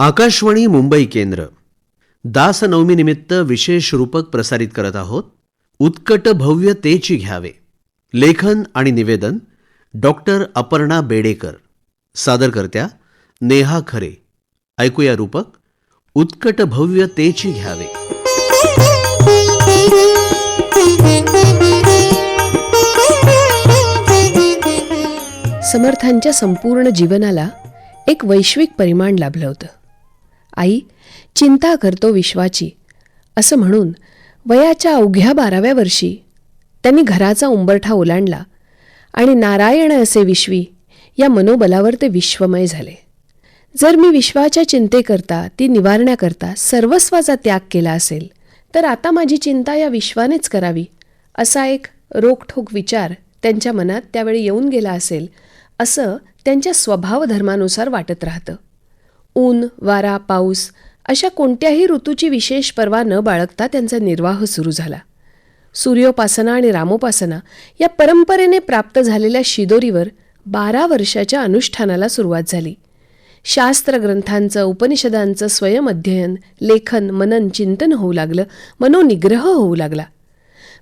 आकाशवाणी मुंबई केंद्र. दासनवमीनिमित्त विशेष रूपक प्रसारित करत आहोत. उत्कट भव्य तेची घ्यावे. लेखन आणि निवेदन डॉक्टर अपर्णा बेडेकर. सादरकर्त्या नेहा खरे. ऐकूया रूपक. उत्कट भव्य तेची घ्यावे. समर्थांच्या संपूर्ण जीवनाला एक वैश्विक परिमाण लाभलं होतं. आई चिंता करतो विश्वाची. असं म्हणून वयाच्या अवघ्या बाराव्या वर्षी त्यांनी घराचा उंबरठा ओलांडला आणि नारायण असे विश्वी या मनोबलावर ते विश्वमय झाले. जर मी विश्वाच्या चिंतेकरता ती निवारण्याकरता सर्वस्वाचा त्याग केला असेल तर आता माझी चिंता या विश्वानेच करावी असा एक रोखठोक विचार त्यांच्या मनात त्यावेळी येऊन गेला असेल असं त्यांच्या स्वभावधर्मानुसार वाटत राहतं. ऊन वारा पाऊस अशा कोणत्याही ऋतूची विशेष पर्वा न बाळगता त्यांचा निर्वाह सुरू झाला. सूर्योपासना आणि रामोपासना या परंपरेने प्राप्त झालेल्या शिदोरीवर बारा वर्षाच्या अनुष्ठानाला सुरुवात झाली. शास्त्र ग्रंथांचं उपनिषदांचं स्वयंअध्ययन लेखन मनन चिंतन होऊ लागलं मनोनिग्रह होऊ लागला.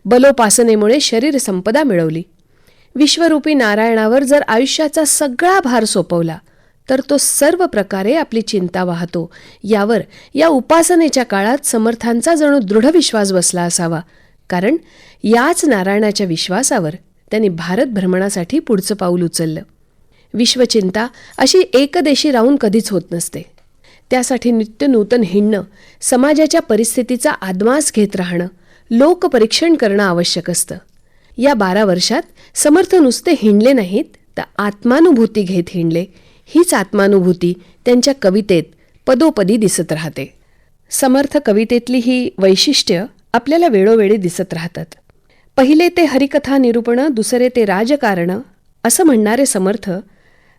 बलोपासनेमुळे शरीर संपदा मिळवली. विश्वरूपी नारायणावर जर आयुष्याचा सगळा भार सोपवला तर तो सर्व प्रकारे आपली चिंता वाहतो. यावर या उपासनेच्या काळात समर्थांचा जणू दृढ विश्वास बसला असावा. कारण याच नारायणाच्या विश्वासावर त्यांनी भारत भ्रमणासाठी पुढचं पाऊल उचललं. विश्वचिंता अशी एकदेशी राहून कधीच होत नसते. त्यासाठी नित्य नूतन हिंडणं समाजाच्या परिस्थितीचा आदमास घेत राहणं लोकपरीक्षण करणं आवश्यक असतं. या बारा वर्षात समर्थ नुसते हिंडले नाहीत तर आत्मानुभूती घेत हिंडले हीच आत्मानुभूती त्यांच्या कवितेत पदोपदी दिसत राहते. समर्थ कवितेतली ही वैशिष्ट्य आपल्याला वेळोवेळी दिसत राहतात. पहिले ते हरिकथा निरूपणं दुसरे ते राजकारणं असं म्हणणारे समर्थ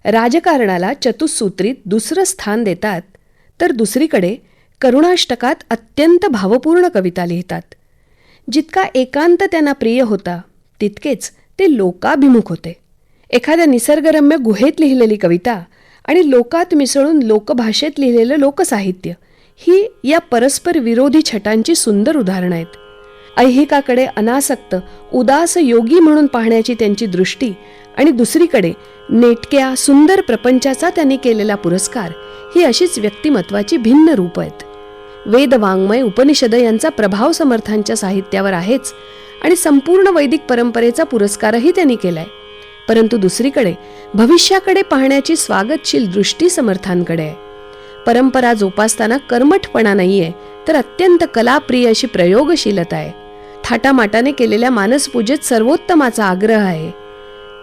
राजकारणाला चतुसूत्रीत दुसरं स्थान देतात तर दुसरीकडे करुणाष्टकात अत्यंत भावपूर्ण कविता लिहितात. जितका एकांत त्यांना प्रिय होता तितकेच ते लोकाभिमुख होते. एखाद्या निसर्गरम्य गुहेत लिहिलेली कविता आणि लोकात मिसळून लोकभाषेत लिहिलेलं लोकसाहित्य ही या परस्पर विरोधी छटांची सुंदर उदाहरणं आहेत. ऐहिकाकडे अनासक्त उदास योगी म्हणून पाहण्याची त्यांची दृष्टी आणि दुसरीकडे नेटक्या सुंदर प्रपंचाचा त्यांनी केलेला पुरस्कार ही अशीच व्यक्तिमत्वाची भिन्न रूप आहेत. वेद वाङ्मय उपनिषद यांचा प्रभाव समर्थांच्या साहित्यावर आहेच आणि संपूर्ण वैदिक परंपरेचा पुरस्कारही त्यांनी केलाय. परंतु दुसरीकडे भविष्याकडे पाहण्याची स्वागतशील दृष्टी समर्थांकडे आहे. परंपरा जोपासताना कर्मठपणा नाहीये तर अत्यंत कलाप्रिय अशी प्रयोगशीलता आहे. थाटामाटाने केलेल्या मानसपूजेत सर्वोत्तमाचा आग्रह आहे.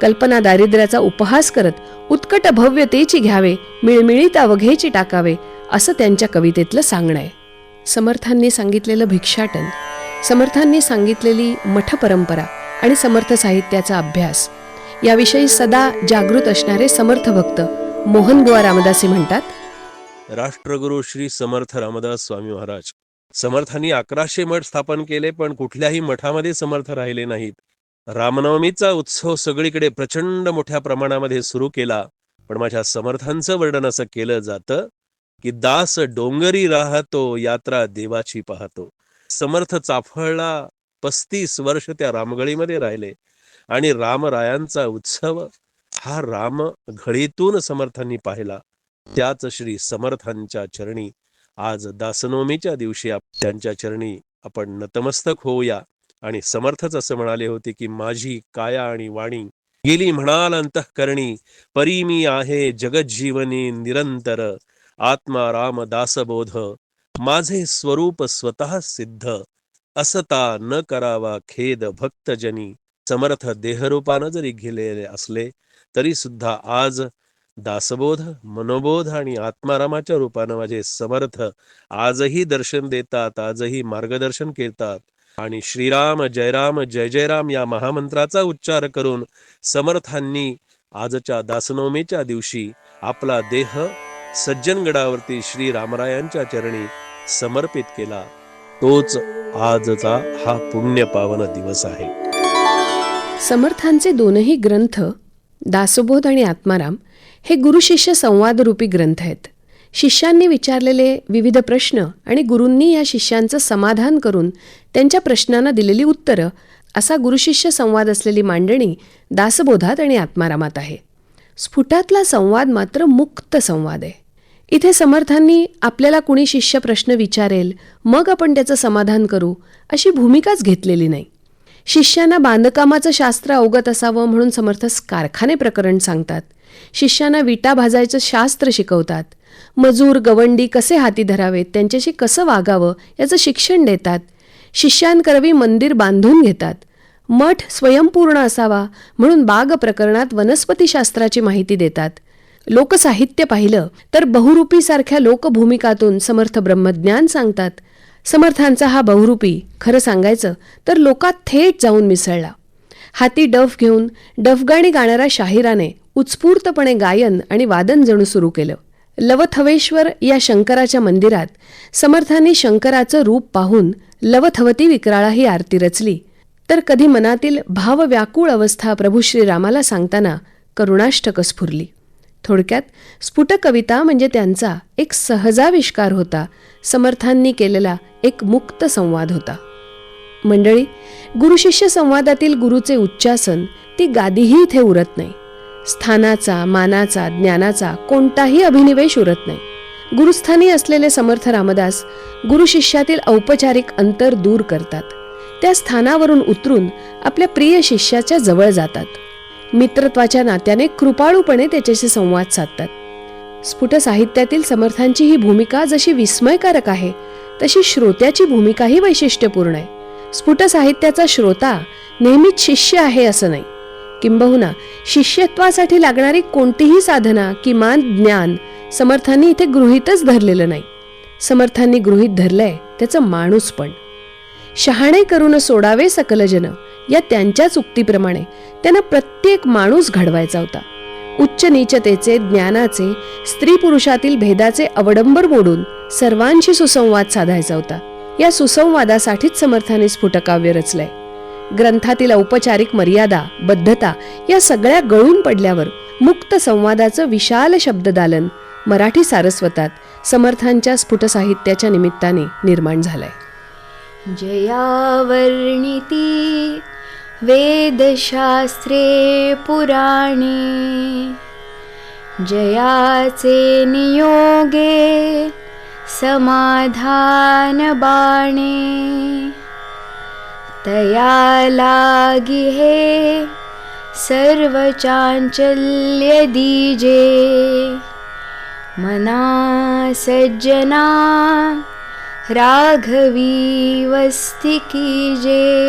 कल्पना दारिद्र्याचा उपहास करत उत्कट भव्यतेची घ्यावे मिळमिळीत अवघेची टाकावे असं त्यांच्या कवितेतलं सांगणं आहे. समर्थांनी सांगितलेलं भिक्षाटन समर्थांनी सांगितलेली मठ परंपरा आणि समर्थ साहित्याचा अभ्यास याविषयी सदा जागृत असणारे समर्थ भक्त मोहन बुवा रामदासी म्हणतात राष्ट्रगुरु श्री समर्थ रामदास स्वामी महाराज समर्थांनी अकराशे मठ स्थापन केले पण कुठल्याही मठामध्ये समर्थ राहिले नाहीत. रामनवमीचा उत्सव सगळीकडे प्रचंड मोठ्या प्रमाणामध्ये सुरू केला पण माझ्या समर्थांचं वर्णन असं केलं जातं की दास डोंगरी राहतो यात्रा देवाची पाहतो. समर्थ चाफळला पस्तीस वर्ष त्या रामगळीमध्ये राहिले. आणि रामरायांचा उत्सव हा राम घडीतून समर्थांनी पाहिला. त्याच श्री समर्थांच्या चरणी आज दासनवमीच्या दिवशी त्यांच्या चरणी आपण नतमस्तक होऊया. आणि समर्थच असं म्हणाले होते की माझी काया आणि वाणी गेली म्हणाल अंतःकरणी परी मी आहे जगज्जीवनी निरंतर. आत्मा राम दासबोध. माझे स्वरूप स्वतः सिद्ध. असता न करावा खेद भक्तजनी. समर्थ देहरूपानं जरी गेलेले असले तरी सुद्धा आज दासबोध मनोबोध आणि आत्मारामाच्या रूपानं माझे समर्थ आजही दर्शन देतात आजही मार्गदर्शन करतात. आणि श्रीराम जयराम जय जयराम या महामंत्राचा उच्चार करून समर्थांनी आजच्या दासनवमीच्या दिवशी आपला देह सज्जनगडावरती श्री रामरायांच्या चरणी समर्पित केला. तोच आजचा हा पुण्य पावन दिवस आहे. समर्थांचे दोनही ग्रंथ दासबोध आणि आत्माराम हे गुरुशिष्य संवादरूपी ग्रंथ आहेत. शिष्यांनी विचारलेले विविध प्रश्न आणि गुरूंनी या शिष्यांचं समाधान करून त्यांच्या प्रश्नांना दिलेली उत्तरं असा गुरुशिष्य संवाद असलेली मांडणी दासबोधात आणि आत्मारामात आहे. स्फुटातला संवाद मात्र मुक्त संवाद आहे. इथे समर्थांनी आपल्याला कुणी शिष्य प्रश्न विचारेल मग आपण त्याचं समाधान करू अशी भूमिकाच घेतलेली नाही. शिष्यांना बांधकामाचं शास्त्र अवगत असावं म्हणून समर्थ कारखाने प्रकरण सांगतात. शिष्यांना विटा भाजायचं शास्त्र शिकवतात. मजूर गवंडी कसे हाती धरावेत? त्यांच्याशी कसं वागावं? याचं शिक्षण देतात. शिष्यांकरवी मंदिर बांधून घेतात. मठ स्वयंपूर्ण असावा म्हणून बाग प्रकरणात वनस्पतीशास्त्राची माहिती देतात. लोकसाहित्य पाहिलं तर बहुरूपीसारख्या लोकभूमिकातून समर्थ ब्रह्मज्ञान सांगतात. समर्थांचा हा बहुरूपी खरं सांगायचं तर लोकात थेट जाऊन मिसळला. हाती डफ घेऊन डफगाणी गाणाऱ्या शाहिराने उत्स्फूर्तपणे गायन आणि वादन जणू सुरू केलं. लवथवेश्वर या शंकराच्या मंदिरात समर्थांनी शंकराचं रूप पाहून लवथवती विक्राळा ही आरती रचली. तर कधी मनातील भावव्याकुळ अवस्था प्रभू श्रीरामाला सांगताना करुणाष्टक स्फुरली. थोडक्यात स्फुट कविता म्हणजे त्यांचा एक सहजाविष्कार होता. समर्थांनी केलेला एक मुक्त संवाद होता. मंडळी गुरुशिष्य संवादातील गुरुचे उच्चासन ती गादीही इथे उरत नाही. स्थानाचा मानाचा ज्ञानाचा कोणताही अभिनिवेश उरत नाही. गुरुस्थानी असलेले समर्थ रामदास गुरुशिष्यातील औपचारिक अंतर दूर करतात. त्या स्थानावरून उतरून आपल्या प्रिय शिष्याच्या जवळ जातात. मित्रत्वाच्या नात्याने कृपाळूपणे त्याच्याशी संवाद साधतात. स्फुट साहित्यातील समर्थांची ही भूमिका जशी विस्मयकारक आहे तशी श्रोत्याची भूमिकाही वैशिष्ट्यपूर्ण आहे. स्फुट साहित्याचा श्रोता नेहमीच शिष्य आहे असं नाही. किंबहुना शिष्यत्वासाठी लागणारी कोणतीही साधना किमान ज्ञान समर्थांनी इथे गृहीतच धरलेलं नाही. समर्थांनी गृहीत धरलंय त्याचं माणूस पण. शहाणे करून सोडावे सकलजन. या त्यांच्याच उक्तीप्रमाणे त्यांना प्रत्येक माणूस घडवायचा होता. उच्च नीचतेचे ज्ञानाचे स्त्री पुरुषातील भेदाचे अवडंबर मोडून सर्वांशी सुसंवाद साधायचा होता. या सुसंवादासाठीच समर्थाने स्फुटकाव्य रचलंय. ग्रंथातील औपचारिक मर्यादा बद्धता या सगळ्या गळून पडल्यावर मुक्त संवादाचं विशाल शब्ददालन मराठी सारस्वतात समर्थांच्या स्फुट साहित्याच्या निमित्ताने निर्माण झालंय. जया वर्णिति वेदशास्त्रे पुराणे। जयाचे नियोगे समाधानबाणे। तया लागिहे सर्वचाञ्चल्यदीजे। मना सज्जना राघवीवस्ति कीजे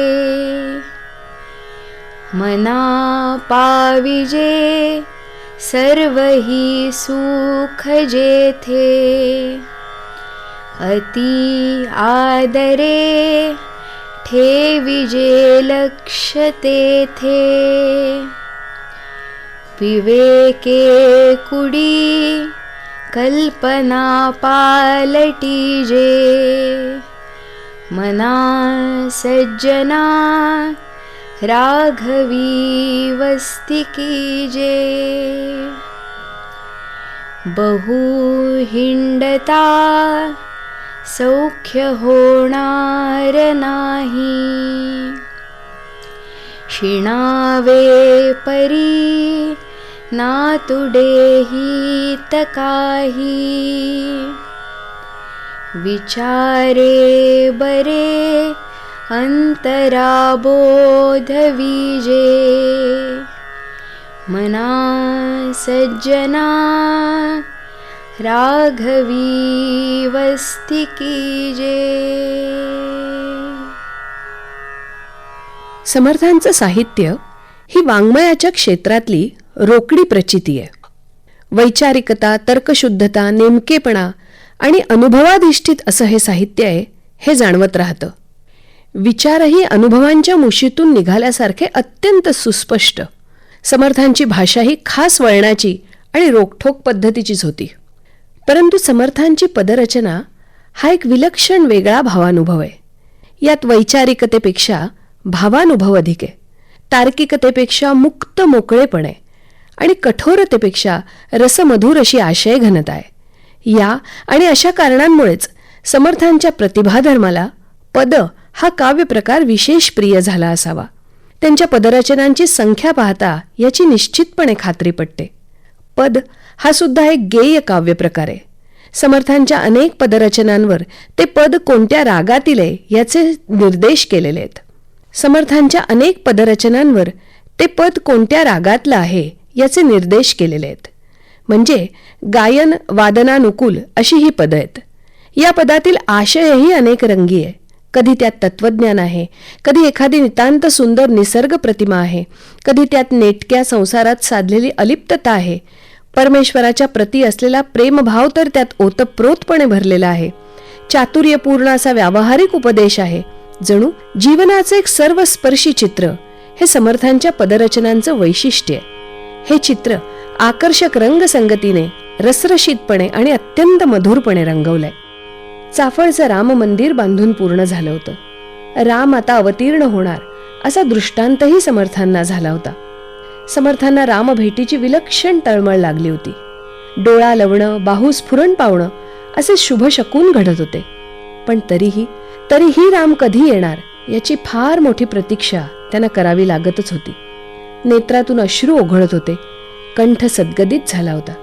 मना पाविजे सर्वहि सर्व हि सुखजे थे। अति आदरे ठे विजे लक्षते थे। विवेके कुडी कल्पना पालटीजे मना सज्जना राघवी कीजे बहु हिंडता सौख्य होणार नाही। शिणावे परी ना नातुडे काही विचारे बरे अंतराबोध विजे मना सज्जना राघवी वस्तिकी कीजे. समर्थांचं साहित्य ही वाङ्मयाच्या क्षेत्रातली रोकडी प्रचिती आहे. वैचारिकता तर्कशुद्धता नेमकेपणा आणि अनुभवाधिष्ठित असं हे साहित्य आहे हे जाणवत राहतं. विचारही अनुभवांच्या मुशीतून निघाल्यासारखे अत्यंत सुस्पष्ट. समर्थांची भाषा ही खास वळणाची आणि रोखठोक पद्धतीचीच होती. परंतु समर्थांची पदरचना हा एक विलक्षण वेगळा भावानुभव आहे. यात वैचारिकतेपेक्षा भावानुभव अधिक आहे. तार्किकतेपेक्षा मुक्त मोकळेपण आहे. आणि कठोरतेपेक्षा रसमधुर अशी आशय घनता आहे. या आणि अशा कारणांमुळेच समर्थांच्या प्रतिभाधर्माला पद हा काव्यप्रकार विशेष प्रिय झाला असावा. त्यांच्या पदरचनांची संख्या पाहता याची निश्चितपणे खात्री पटते. पद हा सुद्धा एक गेय काव्यप्रकार आहे. समर्थांच्या अनेक पदरचनांवर ते पद कोणत्या रागातील आहे याचे निर्देश केलेले आहेत. समर्थांच्या अनेक पदरचनांवर ते पद कोणत्या रागातलं आहे याचे निर्देश केलेले आहेत. म्हणजे गायन वादनानुकूल अशी ही पदं आहेत. या पदातील आशयही अनेक रंगी आहे. कधी त्यात तत्वज्ञान आहे कधी एखादी नितांत सुंदर निसर्ग प्रतिमा आहे कधी त्यात नेटक्या संसारात साधलेली अलिप्तता आहे. परमेश्वराच्या प्रती असलेला प्रेमभाव तर त्यात ओतप्रोतपणे भरलेला आहे. चातुर्यपूर्ण असा व्यावहारिक उपदेश आहे. जणू जीवनाचं एक सर्वस्पर्शी चित्र. हे समर्थांच्या पदरचनांचं वैशिष्ट्य आहे. हे चित्र आकर्षक रंगसंगतीने रसरशीतपणे आणि अत्यंत मधुरपणे रंगवलंय. चाफळचं राम मंदिर बांधून पूर्ण झालं होतं. राम आता अवतीर्ण होणार असा दृष्टांतही समर्थांना झाला होता. समर्थांना राम भेटीची विलक्षण तळमळ लागली होती. डोळा लवणं बाहू स्फुरण पावणं असे शुभ शकून घडत होते. पण तरीही तरीही राम कधी येणार याची फार मोठी प्रतीक्षा त्यांना करावी लागतच होती. नेत्रातून अश्रू ओघळत होते. कंठ सद्गदित झाला होता.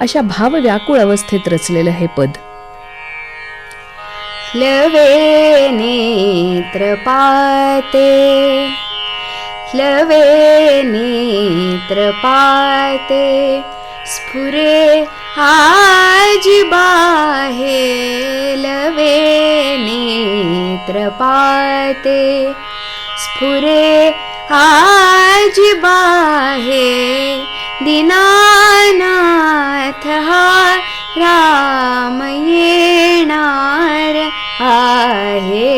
अशा भावव्याकुळ अवस्थेत रचलेलं हे पद. लवे नेत्रपाते. लवे नेत्रपाते. स्फुरे आजी बाहे. लवे नेत्रपाते. स्फुरे आजी बाहे दीनानाथ हा राम येणार आहे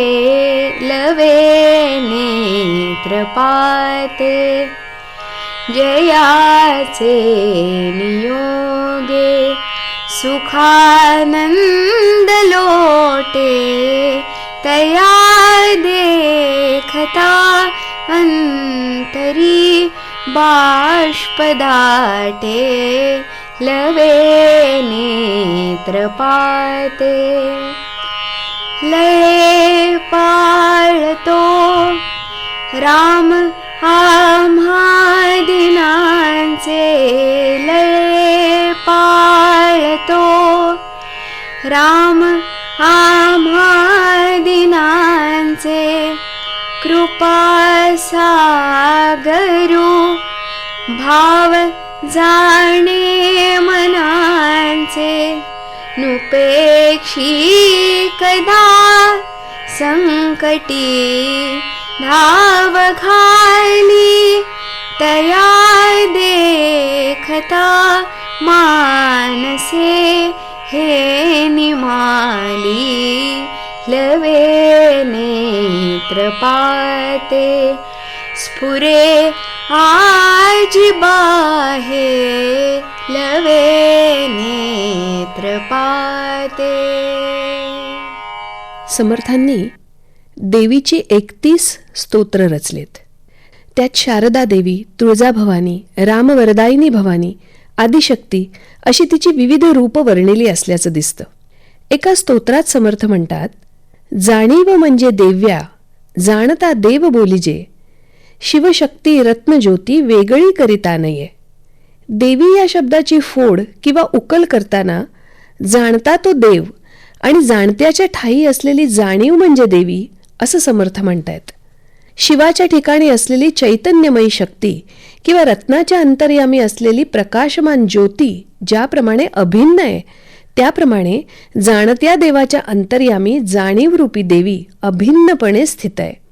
लवे नेत्रपाते। जयाचे नियोगे सुखानंद लोटे तया देखता अंतरी बाष्पदाटे लवे नेत्रपाते। लये पाळतो राम आम्हा सागरू भाव जाणे मनांचे नुपेक्षी कदा संकटी धाव घाली तया देखता मानसे हे निमाली लवे नेत्रपाते स्फुरे आजी बाहे लवे नेत्रपाते. समर्थांनी देवीची एकतीस स्तोत्र रचलेत. त्यात शारदा देवी तुळजाभवानी रामवरदायिनी भवानी आदिशक्ती अशी तिची विविध रूप वर्णिली असल्याचं दिसतं. एका स्तोत्रात समर्थ म्हणतात जाणीव म्हणजे देव्या जाणता देव बोलिजे शिवशक्ती रत्नज्योती वेगळी करिता नये. देवी या शब्दाची फोड किंवा उकल करताना जाणता तो देव आणि जाणत्याच्या ठाई असलेली जाणीव म्हणजे देवी असं समर्थ म्हणतायत. शिवाच्या ठिकाणी असलेली चैतन्यमयी शक्ती किंवा रत्नाच्या अंतर्यामी असलेली प्रकाशमान ज्योती ज्याप्रमाणे अभिन्न आहे त्याप्रमाणे जाणत्या देवाच्या अंतर्यामी जाणीवरूपी देवी अभिन्नपणे स्थित आहे.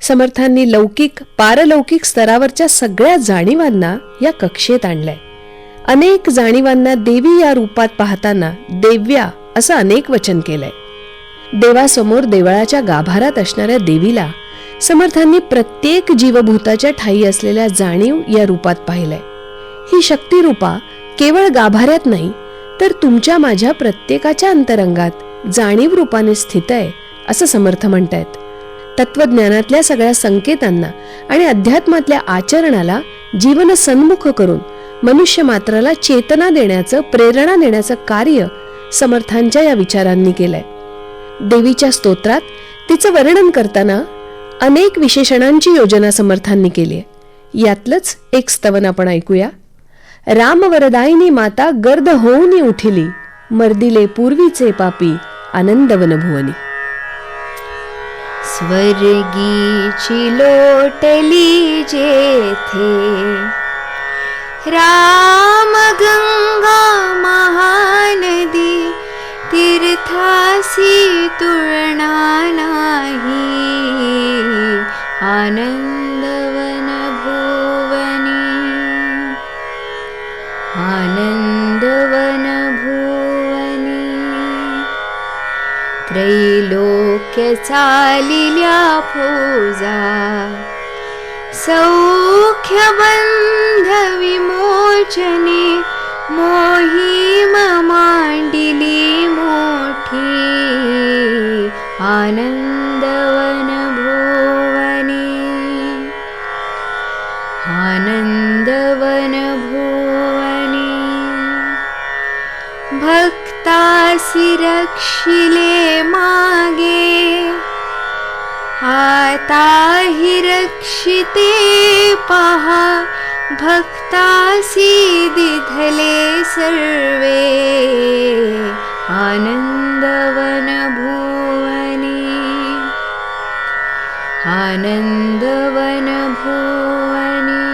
समर्थांनी लौकिक पारलौकिक स्तरावरच्या सगळ्या जाणीवांना या कक्षेत आणलंय. अनेक जाणीवांना देवी या रूपात पाहताना देव्या असं अनेक वचन केलंय. देवासमोर देवळाच्या गाभारात असणाऱ्या देवीला समर्थांनी प्रत्येक जीवभूताच्या ठाई असलेल्या जाणीव या रूपात पाहिलंय. ही शक्तिरूपा केवळ गाभाऱ्यात नाही तर तुमच्या माझ्या प्रत्येकाच्या अंतरंगात जाणीव रूपाने स्थित आहे असं समर्थ म्हणतायत. तत्वज्ञानातल्या सगळ्या संकेतांना आणि अध्यात्मातल्या आचरणाला जीवन सन्मुख करून मनुष्य मात्राला चेतना देण्याचं प्रेरणा देण्याचं कार्य समर्थांच्या या विचारांनी केलंय. देवीच्या स्तोत्रात तिचं वर्णन करताना अनेक विशेषणांची योजना समर्थांनी केली आहे. यातलंच एक स्तवन आपण ऐकूया. रामवरदायिनी माता गर्द होऊनी उठिली मर्दिले पूर्वीचे पापी आनंदवन स्वर्गी चलोटलिजे राम तीर्थासी महान नाही। तुना चालिल्या पूजा। सौख्य मोही ममाण्डिली मोठी मण्डिनी मो आनन्दवनभुवने। आनन्दवनभुवनी। भक्तासि रक्षिले मागे आता हि रक्षिते पहा भक्तासी दिधले सर्वे। आनंदवन भुवनी आनंदवन भुवनी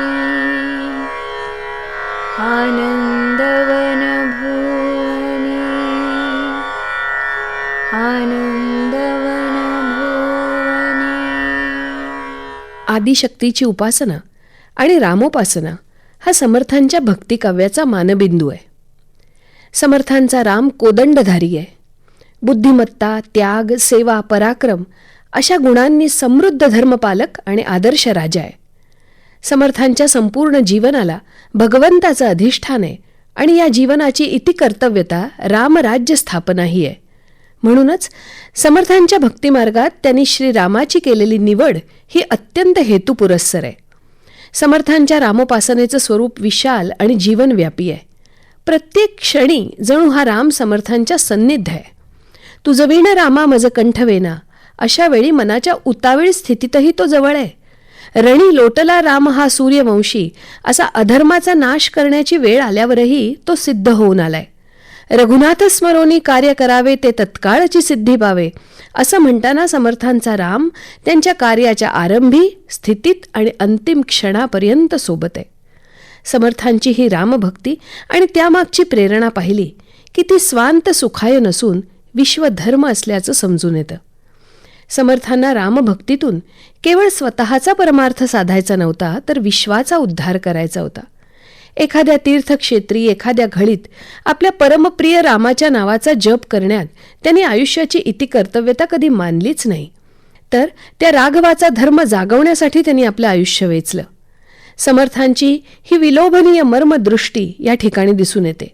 आदिशक्तीची उपासना आणि रामोपासना हा समर्थांच्या भक्तिकाव्याचा मानबिंदू आहे. समर्थांचा राम कोदंडधारी आहे. बुद्धिमत्ता त्याग सेवा पराक्रम अशा गुणांनी समृद्ध धर्मपालक आणि आदर्श राजा आहे. समर्थांच्या संपूर्ण जीवनाला भगवंताचं अधिष्ठान आहे आणि या जीवनाची इति कर्तव्यता रामराज्य स्थापनाही आहे. म्हणूनच समर्थांच्या भक्तिमार्गात त्यांनी श्रीरामाची केलेली निवड ही अत्यंत हेतुपुरस्सर आहे. समर्थांच्या रामोपासनेचं स्वरूप विशाल आणि जीवनव्यापी आहे. प्रत्येक क्षणी जणू हा राम समर्थांच्या सन्निध्य आहे. तुझं विण रामा मज कंठवेना अशा वेळी मनाच्या उतावीळ स्थितीतही तो जवळ आहे. रणी लोटला राम हा सूर्यवंशी असा अधर्माचा नाश करण्याची वेळ आल्यावरही तो सिद्ध होऊन आलाय. रघुनाथ स्मरोनी कार्य करावे ते तत्काळची सिद्धी पावे असं म्हणताना समर्थांचा राम त्यांच्या कार्याच्या आरंभी स्थितीत आणि अंतिम क्षणापर्यंत सोबत आहे. समर्थांची ही रामभक्ती आणि त्यामागची प्रेरणा पाहिली की ती स्वांत सुखाय नसून विश्वधर्म असल्याचं समजून येतं. समर्थांना रामभक्तीतून केवळ स्वतःचा परमार्थ साधायचा नव्हता तर विश्वाचा उद्धार करायचा होता. एखाद्या तीर्थक्षेत्री एखाद्या घळीत आपल्या परमप्रिय रामाच्या नावाचा जप करण्यात त्यांनी आयुष्याची इति कर्तव्यता कधी मानलीच नाही. तर त्या राघवाचा धर्म जागवण्यासाठी त्यांनी आपलं आयुष्य वेचलं. समर्थांची ही विलोभनीय मर्मदृष्टी या ठिकाणी दिसून येते.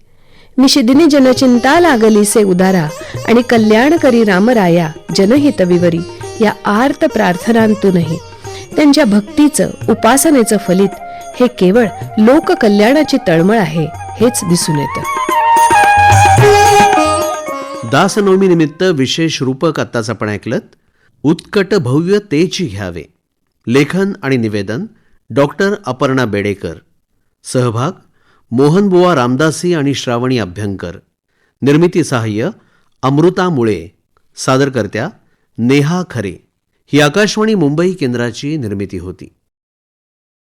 निशिदिनी जनचिंता लागली से उदारा आणि कल्याण करी रामराया जनहित विवरी या आर्त प्रार्थनांतूनही त्यांच्या भक्तीचं उपासनेचं फलित हे केवळ लोककल्याणाची तळमळ आहे हेच दिसून येतं. दासनवमी निमित्त विशेष रूपक आत्ताच आपण ऐकलत उत्कट भव्य तेची घ्यावे. लेखन आणि निवेदन डॉक्टर अपर्णा बेडेकर. सहभाग मोहनबुवा रामदासी आणि श्रावणी अभ्यंकर. निर्मिती सहाय्य अमृता मुळे. सादरकर्त्या नेहा खरे. ही आकाशवाणी मुंबई केंद्राची निर्मिती होती.